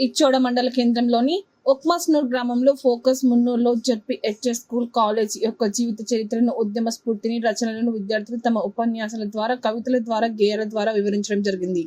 ఇచ్చోడ మండల కేంద్రంలోని ఒక్మాస్నూర్ గ్రామంలో ఫోకస్ మున్నూరులో జడ్పీ హెచ్ఎస్ స్కూల్ కాలేజ్ యొక్క జీవిత చరిత్రను ఉద్యమ స్ఫూర్తిని రచనలను విద్యార్థులు తమ ఉపన్యాసాల ద్వారా కవితల ద్వారా గేయాల ద్వారా వివరించడం జరిగింది.